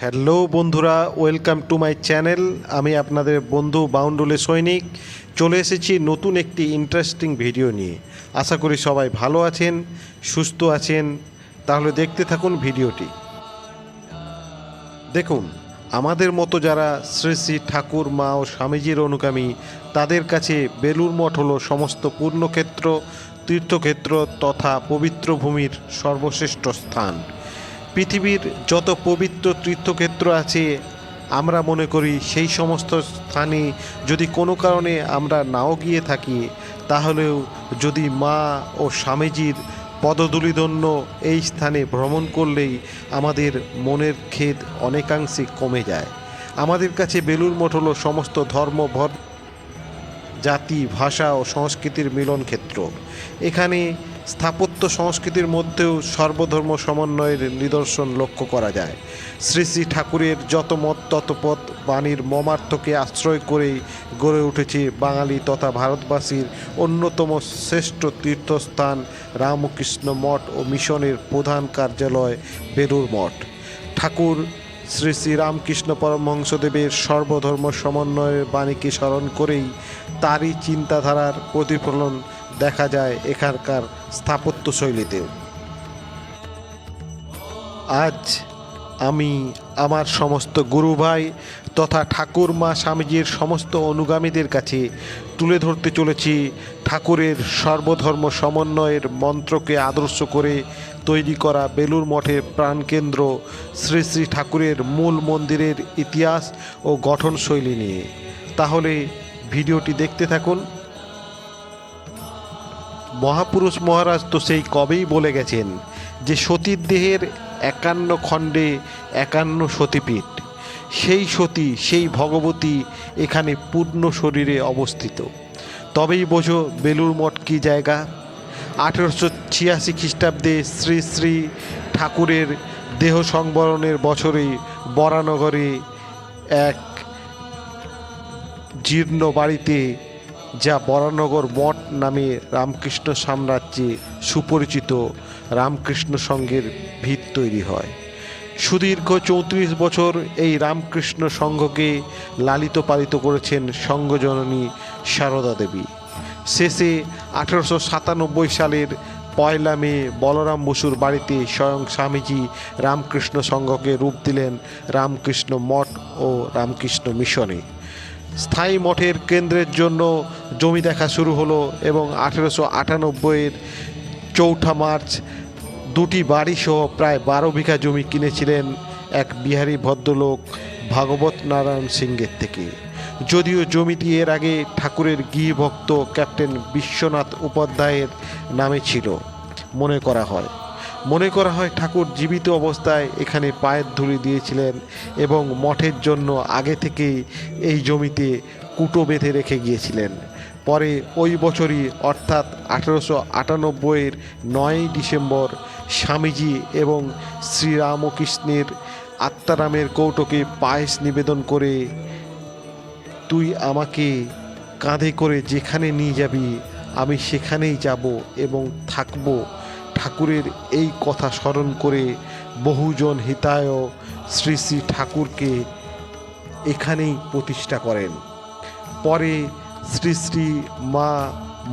Hello বন্ধুরা, welcome to my channel. আমি আপনাদের বন্ধু বাউন্ডুলে সৈনিক। চলে এসেছি নতুন একটি ইন্টারেস্টিং ভিডিও নিয়ে। আশা করি সবাই ভালো আছেন, সুস্থ আছেন। তাহলে দেখতে থাকুন ভিডিওটি। দেখুন, আমাদের মতো যারা শ্রী শ্রী ঠাকুর, মা ও স্বামীজির অনুগামী, তাদের কাছে বেলুর মঠ হলো সমস্ত পূর্ণক্ষেত্র, তীর্থক্ষেত্র তথা পবিত্র ভূমির সর্বশ্রেষ্ঠ স্থান। পৃথিবীর যত পবিত্র তীর্থক্ষেত্র আছে, আমরা মনে করি সেই সমস্ত স্থানে যদি কোনো কারণে আমরা নাও গিয়ে থাকি, তাহলেও যদি মা ও স্বামীজির পদধূলিধন্য এই স্থানে ভ্রমণ করলেই আমাদের মনের খেদ অনেকাংশে কমে যায়। আমাদের কাছে বেলুর মঠ হলো সমস্ত ধর্ম জাতি, ভাষা ও সংস্কৃতির মিলন ক্ষেত্র। এখানে স্থাপত্য সংস্কৃতির মধ্যেও সর্বধর্ম সমন্বয়ের নিদর্শন লক্ষ্য করা যায়। শ্রী শ্রী ঠাকুরের যত মত, তত পথ, বাণীর মমার্থকে আশ্রয় করেই গড়ে উঠেছে বাঙালি তথা ভারতবাসীর অন্যতম শ্রেষ্ঠ তীর্থস্থান রামকৃষ্ণ মঠ ও মিশনের প্রধান কার্যালয় বেলুর মঠ। ঠাকুর শ্রী শ্রী রামকৃষ্ণ পরমহংসদেবের সর্বধর্ম সমন্বয়ের বাণীকে স্মরণ করেই তারই চিন্তাধারার প্রতিফলন দেখা যায় এখানকার স্থাপত্য শৈলীতেও আজ আমি আমার সমস্ত গুরু ভাই তথা ঠাকুরমা স্বামীজির সমস্ত অনুগামীদের কাছে তুলে ধরতে চলেছি ঠাকুরের সর্বধর্ম সমন্বয়ের মন্ত্রকে আদর্শ করে তৈরি করা বেলুর মঠের প্রাণকেন্দ্র শ্রী শ্রী ঠাকুরের মূল মন্দিরের ইতিহাস ও গঠনশৈলী নিয়ে। তাহলে ভিডিওটি দেখতে থাকুন। মহাপুরুষ মহারাজ তো সেই কবেই বলে গেছেন যে সতীর দেহের একান্ন খণ্ডে একান্ন সতীপীঠ। সেই সতী, সেই ভগবতী এখানে পূর্ণ শরীরে অবস্থিত। তবেই বোঝো বেলুর মঠ কী জায়গা? আঠেরোশো ছিয়াশি খ্রিস্টাব্দে শ্রী শ্রী ঠাকুরের দেহ সংবরণের বছরে বরানগরে এক জীর্ণ বাড়িতে যা বরানগর মঠ নামে রামকৃষ্ণ সাম্রাজ্যে সুপরিচিত রামকৃষ্ণ সংঘের ভিত তৈরি হয়। সুদীর্ঘ চৌত্রিশ বছর এই রামকৃষ্ণ সংঘকে লালিত পালিত করেছেন সংঘজননী সারদা দেবী। শেষে আঠেরোশো সাতানব্বই সালের পয়লা মে বলরাম বসুর বাড়িতে স্বয়ং স্বামীজি রামকৃষ্ণ সংঘকে রূপ দিলেন রামকৃষ্ণ মঠ ও রামকৃষ্ণ মিশনে। স্থায়ী মঠের কেন্দ্রের জন্য জমি দেখা শুরু হলো এবং আঠেরোশো আটানব্বইয়ের চৌঠা মার্চ দুটি বাড়িসহ প্রায় বারো বিঘা জমি কিনেছিলেন এক বিহারি ভদ্রলোক ভাগবত নারায়ণ সিংয়ের থেকে। যদিও জমিটি এর আগে ঠাকুরের গৃহভক্ত ক্যাপ্টেন বিশ্বনাথ উপাধ্যায়ের নামে ছিল, মনে করা হয়। মনে করা হয় ঠাকুর জীবিত অবস্থায় এখানে পায়ের ধুলি দিয়েছিলেন এবং মঠের জন্য আগে থেকেই এই জমিতে কুটো বেঁধে রেখে গিয়েছিলেন। পরে ওই বছরই, অর্থাৎ আঠেরোশো আটানব্বইয়ের নয়ই ডিসেম্বর, স্বামীজি এবং শ্রীরামকৃষ্ণের আত্মারামের কৌটোকে পায়েস নিবেদন করে, তুই আমাকে কাঁধে করে যেখানে নিয়ে যাবি, আমি সেখানেই যাব এবং থাকব ঠাকুরের এই কথা স্মরণ করে বহুজন হিতায় শ্রী শ্রী ঠাকুরকে এখানেই প্রতিষ্ঠা করেন। পরে শ্রী শ্রী মা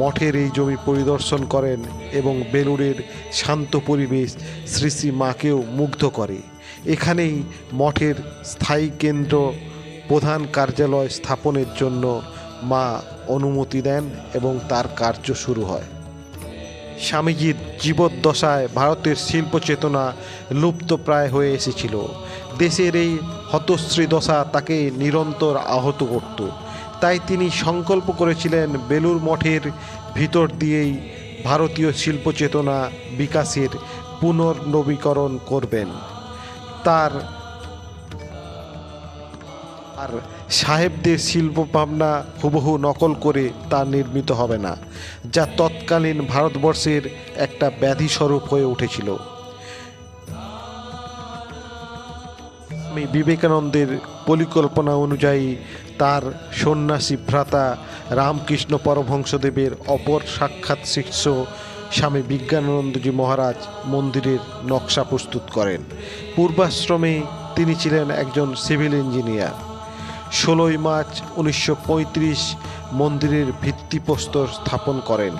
মঠের এই জমি পরিদর্শন করেন এবং বেলুড়ের শান্ত পরিবেশ শ্রী শ্রী মাকেও মুগ্ধ করে। এখানেই মঠের স্থায়ী কেন্দ্র প্রধান কার্যালয় স্থাপনের জন্য মা অনুমতি দেন এবং তার কার্য শুরু হয়। স্বামীজির জীবদ্দশায় ভারতের শিল্প চেতনা লুপ্তপ্রায় হয়ে এসেছিল। দেশের এই হতশ্রী দশা তাকে নিরন্তর আহত করত। তাই তিনি সংকল্প করেছিলেন বেলুর মঠের ভিতর দিয়েই ভারতীয় শিল্প চেতনা বিকাশের পুনর্নবীকরণ করবেন। তার আর সাহেবদের শিল্প ভাবনা হুবহু নকল করে তা নির্মিত হবে না, যা তৎকালীন ভারতবর্ষের একটা ব্যাধি স্বরূপ হয়ে উঠেছিল। আমি বিবেকানন্দের পরিকল্পনা অনুযায়ী তার সন্ন্যাসী ভ্রাতা রামকৃষ্ণ পরমহংসদেবের অপর সাক্ষাৎ শিষ্য স্বামী বিজ্ঞানানন্দজি মহারাজ মন্দিরের নকশা প্রস্তুত করেন। পূর্বাশ্রমে তিনি ছিলেন একজন সিভিল ইঞ্জিনিয়ার। ষোলোই মার্চ উনিশশো পঁয়ত্রিশ মন্দিরের ভিত্তিপ্রস্তর স্থাপন করেন।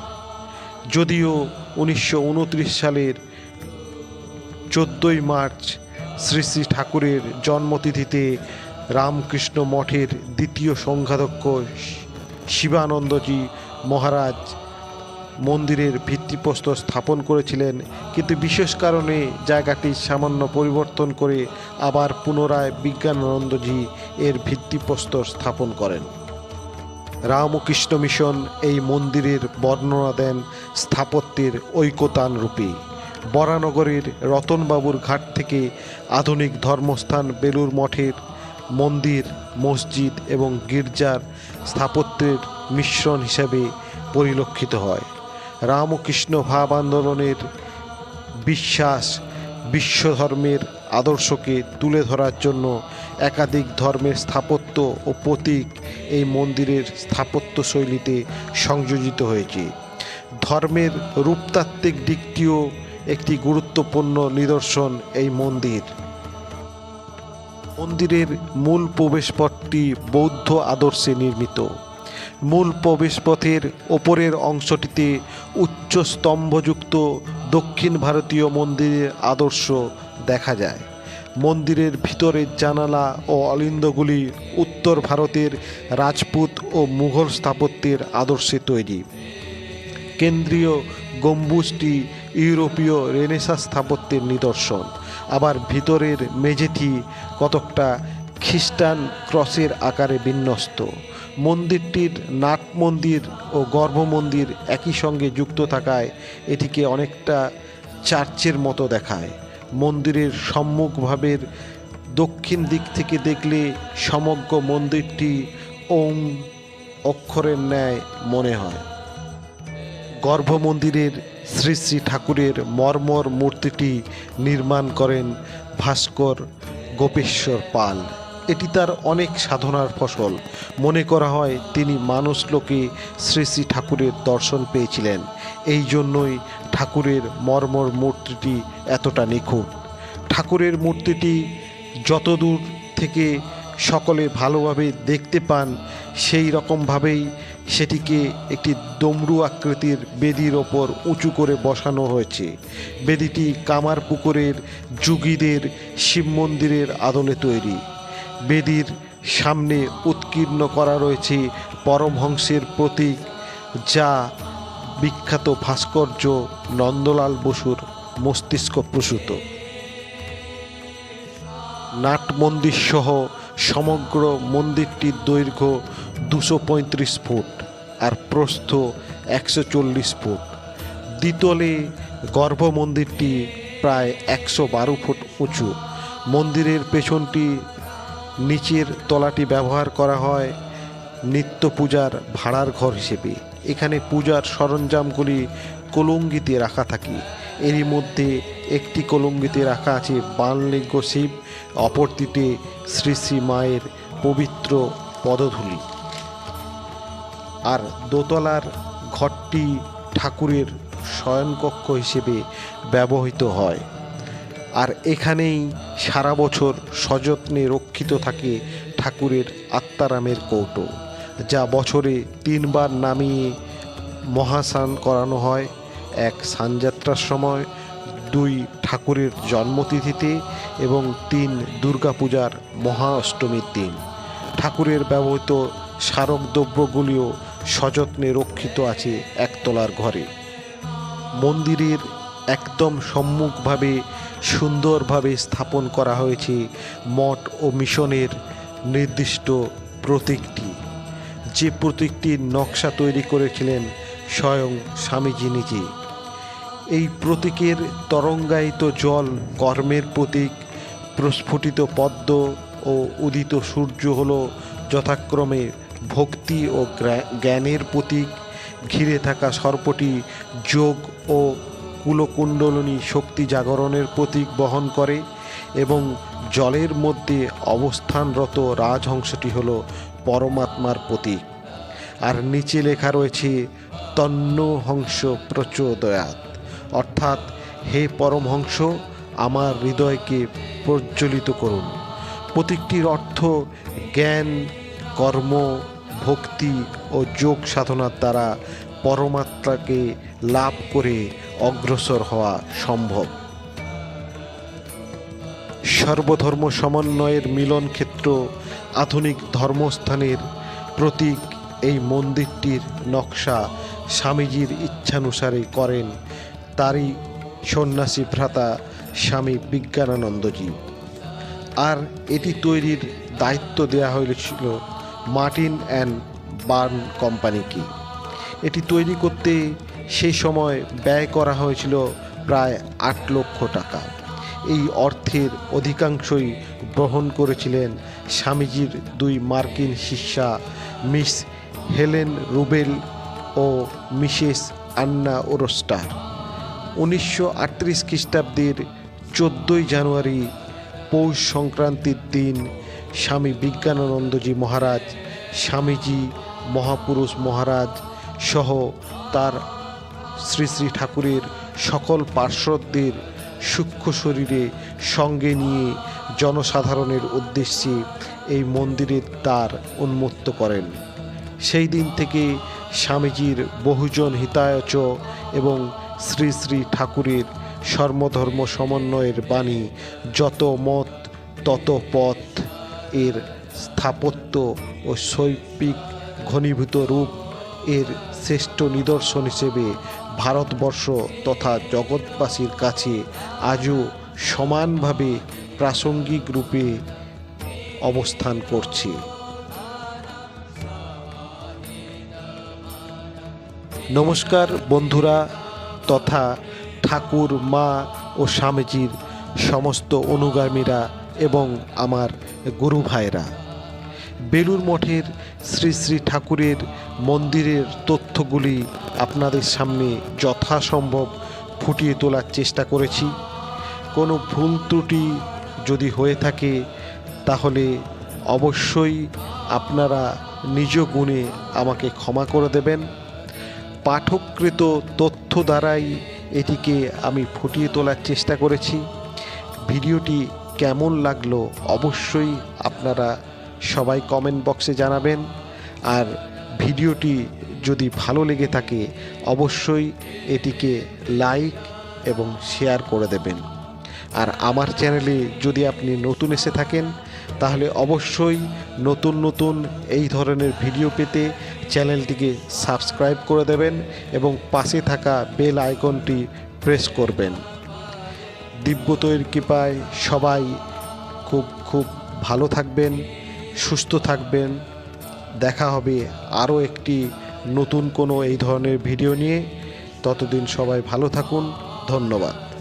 যদিও উনিশশো উনত্রিশ সালের চোদ্দোই মার্চ শ্রী শ্রী ঠাকুরের জন্মতিথিতে রামকৃষ্ণ মঠের দ্বিতীয় সংঘাধ্যক্ষ শিবানন্দজি মহারাজ মন্দিরের ভিত্তিপ্রস্তর স্থাপন করেছিলেন, কিন্তু বিশেষ কারণে জায়গাটি সামান্য পরিবর্তন করে আবার পুনরায় বিজ্ঞানানন্দজি এর ভিত্তিপ্রস্তর স্থাপন করেন। রামকৃষ্ণ মিশন এই মন্দিরের বর্ণনা দেন স্থাপত্যের ঐকতান রূপে বরানগরের রতনবাবুর ঘাট থেকে আধুনিক ধর্মস্থান বেলুর মঠের মন্দির, মসজিদ এবং গির্জার স্থাপত্যের মিশ্রণ হিসাবে পরিলক্ষিত হয়। রামকৃষ্ণ ভাব আন্দোলনের বিশ্বাস বিশ্বধর্মের আদর্শকে তুলে ধরার জন্য একাধিক ধর্মের স্থাপত্য ও প্রতীক এই মন্দিরের স্থাপত্য শৈলীতে সংযোজিত হয়েছে। ধর্মের রূপতাত্ত্বিক দিকটিও একটি গুরুত্বপূর্ণ নিদর্শন এই মন্দির। মন্দিরের মূল প্রবেশপথটি বৌদ্ধ আদর্শে নির্মিত। মূল প্রবেশপথের ওপরের অংশটিতে উচ্চ স্তম্ভযুক্ত দক্ষিণ ভারতীয় মন্দিরের আদর্শ দেখা যায়। মন্দিরের ভিতরের জানালা ও অলিন্দগুলি উত্তর ভারতের রাজপুত ও মুঘল স্থাপত্যের আদর্শে তৈরি। কেন্দ্রীয় গম্বুজটি ইউরোপীয় রেনেসা স্থাপত্যের নিদর্শন। আবার ভিতরের মেঝেটি কতকটা খ্রিস্টান ক্রসের আকারে বিন্যস্ত। মন্দিরটির নাট মন্দির ও গর্ভ মন্দির একই সঙ্গে যুক্ত থাকায় এটিকে অনেকটা চার্চের মতো দেখায়। মন্দিরের সম্মুখভাবের দক্ষিণ দিক থেকে দেখলে সমগ্র মন্দিরটি ওম অক্ষরের ন্যায় মনে হয়। গর্ভমন্দিরের শ্রী শ্রী ঠাকুরের মর্মর মূর্তিটি নির্মাণ করেন ভাস্কর গোপেশ্বর পাল। এটি তার অনেক সাধনার ফসল। মনে করা হয় তিনি মানুষ লোকে শ্রী শ্রী ঠাকুরের দর্শন পেয়েছিলেন। এই জন্যই ঠাকুরের মর্মর মূর্তিটি এতটা নিখুঁত। ঠাকুরের মূর্তিটি যতদূর থেকে সকলে ভালোভাবে দেখতে পান, সেই রকমভাবেই সেটিকে একটি দমরু আকৃতির বেদির ওপর উঁচু করে বসানো হয়েছে। বেদিটি কামার পুকুরের যুগীদের শিব মন্দিরের আদলে তৈরি। বেদির সামনে উৎকীর্ণ করা রয়েছে পরমহংসের প্রতীক, যা বিখ্যাত ভাস্কর্য নন্দলাল বসুর মস্তিষ্ক প্রসূত। নাট মন্দির সহ সমগ্র মন্দিরটির দৈর্ঘ্য দুশো পঁয়ত্রিশ ফুট আর প্রস্থ একশো চল্লিশ ফুট। দ্বিতলে গর্ভ মন্দিরটি প্রায় একশো বারো ফুট উঁচু। মন্দিরের পেছনটি নিচের তলাটি ব্যবহার করা হয় নিত্য পূজার ভাড়ার ঘর হিসেবে। এখানে পূজার সরঞ্জামগুলি কলঙ্গিতে রাখা থাকে। এরই মধ্যে একটি কলঙ্গিতে রাখা আছে বানলিঙ্গ শিব, অপরটিতে শ্রী শ্রী মায়ের পবিত্র পদধূলি। আর দোতলার ঘরটি ঠাকুরের শয়নকক্ষ হিসেবে ব্যবহৃত হয়। আর এখানেই সারা বছর সযত্নে রক্ষিত থাকে ঠাকুরের আত্মারামের কৌটো, যা বছরে তিনবার নামিয়ে মহাস্নান করানো হয়। এক সানযাত্রার সময়, দুই ঠাকুরের জন্মতিথিতে এবং তিন দুর্গাপূজার মহা অষ্টমীর দিন। ঠাকুরের ব্যবহৃত স্মারক দ্রব্যগুলিও সযত্নে রক্ষিত আছে একতলার ঘরে। মন্দিরের একদম সম্মুখভাবে সুন্দরভাবে স্থাপন করা হয়েছে মঠ ও মিশনের নির্দিষ্ট প্রতীকটি। যে প্রতীকটির নকশা তৈরি করেছিলেন স্বয়ং স্বামীজি নিজে। এই প্রতীকের তরঙ্গায়িত জল কর্মের প্রতীক, প্রস্ফুটিত পদ্ম ও উদিত সূর্য হল যথাক্রমে ভক্তি ও জ্ঞানের প্রতীক। ঘিরে থাকা সর্পটি যোগ ও কুলকুণ্ডলিনী শক্তি জাগরণের প্রতীক বহন করে এবং জলের মধ্যে অবস্থানরত রাজহংসটি হল পরমাত্মার প্রতীক। আর নিচে লেখা রয়েছে তন্ন হংস প্রচোদয়াত অর্থাৎ, হে পরমহংস, আমার হৃদয়কে প্রজ্বলিত করুন। প্রতীকটির অর্থ জ্ঞান, কর্ম, ভক্তি ও যোগ সাধনার দ্বারা পরমাত্মাকে লাভ করে অগ্রসর হওয়া সম্ভব। সর্বধর্ম সমন্বয়ের মিলন ক্ষেত্র আধুনিক ধর্মস্থানের প্রতীক এই মন্দিরটির নকশা স্বামীজির ইচ্ছানুসারে করেন তারই সন্ন্যাসী ভ্রাতা স্বামী বিজ্ঞানানন্দজি। আর এটি তৈরির দায়িত্ব দেওয়া হয়েছিল মার্টিন অ্যান্ড বার্ন কোম্পানিকে। এটি তৈরি করতে সেই সময় ব্যয় করা হয়েছিল প্রায় আট লক্ষ টাকা। এই অর্থের অধিকাংশই গ্রহণ করেছিলেন স্বামীজির দুই মার্কিন শিষ্যা, মিস হেলেন রুবেল ও মিসেস আন্না ওরস্টার। উনিশশো আটত্রিশ খ্রিস্টাব্দের চোদ্দোই জানুয়ারি পৌষ সংক্রান্তির দিন স্বামী বিজ্ঞানানন্দজি মহারাজ, স্বামীজি মহাপুরুষ মহারাজ সহ তার শ্রী শ্রী ঠাকুরের সকল পার্শ্বদের সূক্ষ্ম শরীরে সঙ্গে নিয়ে জনসাধারণের উদ্দেশ্যে এই মন্দিরের দ্বার উন্মুক্ত করেন। সেই দিন থেকে স্বামীজির বহুজন হিতায়চ এবং শ্রী শ্রী ঠাকুরের সর্বধর্ম সমন্বয়ের বাণী যত মত, তত পথ এর স্থাপত্য ও শৈল্পিক ঘনীভূত রূপ এর শ্রেষ্ঠ নিদর্শন হিসেবে ভারতবর্ষ তথা জগৎবাসীর কাছে আজও সমানভাবে প্রাসঙ্গিক রূপে অবস্থান করছে। নমস্কার বন্ধুরা, তথা ঠাকুর, মা ও স্বামীজির সমস্ত অনুগামীরা এবং আমার গুরু ভাইরা। বেলুর মঠের শ্রী শ্রী ঠাকুরের মন্দিরের তথ্যগুলি আপনাদের সামনে যথাসম্ভব ফুটিয়ে তোলার চেষ্টা করেছি। কোনো ভুল ত্রুটি যদি হয়ে থাকে, তাহলে অবশ্যই আপনারা নিজ গুণে আমাকে ক্ষমা করে দেবেন। পাঠকৃত তথ্য দ্বারাই এটিকে আমি ফুটিয়ে তোলার চেষ্টা করেছি। ভিডিওটি কেমন লাগল অবশ্যই আপনারা সবাই কমেন্ট বক্সে জানাবেন। আর ভিডিওটি যদি ভালো লেগে থাকে, অবশ্যই এটিকে লাইক এবং শেয়ার করে দেবেন। আর আমার চ্যানেলে যদি আপনি নতুন এসে থাকেন, তাহলে অবশ্যই নতুন নতুন এই ধরনের ভিডিও পেতে চ্যানেলটিকে সাবস্ক্রাইব করে দেবেন এবং পাশে থাকা বেল আইকনটি প্রেস করবেন। দিব্যতৈর কৃপায় সবাই খুব খুব ভালো থাকবেন, সুস্থ থাকবেন। দেখা হবে আরও একটি নতুন কোনো এই ধরনের ভিডিও নিয়ে। ততদিন সবাই ভালো থাকুন। ধন্যবাদ।